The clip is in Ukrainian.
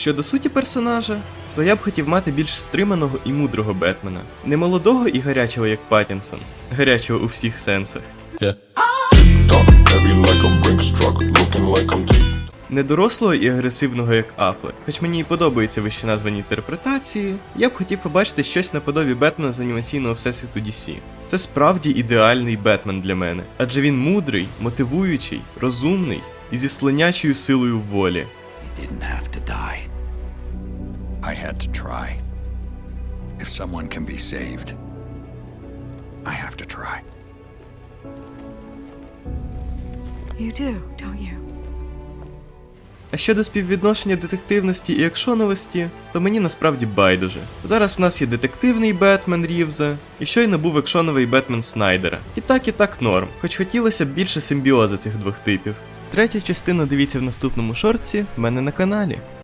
Щодо суті персонажа, то я б хотів мати більш стриманого і мудрого Бетмена. Не молодого і гарячого, як Паттінсон, гарячого у всіх сенсах. Yeah. Dark, heavy like a brick struck, looking like I'm deep. Не дорослого і агресивного, як Афлек. Хоч мені і подобаються вище названі інтерпретації, я б хотів побачити щось наподобі Бетмена з анімаційного всесвіту DC. Це справді ідеальний Бетмен для мене, адже він мудрий, мотивуючий, розумний і зі слонячою силою волі. I had to try. If someone can be saved, I have to try. You do, don't you? А щодо співвідношення детективності і екшоновості, то мені насправді байдуже. Зараз в нас є детективний Бетмен Рівза, і щойно був екшоновий Бетмен Снайдера. І так, і так норм, хоч хотілося б більше симбіоза цих двох типів. Третю частину дивіться в наступному шорці в мене на каналі.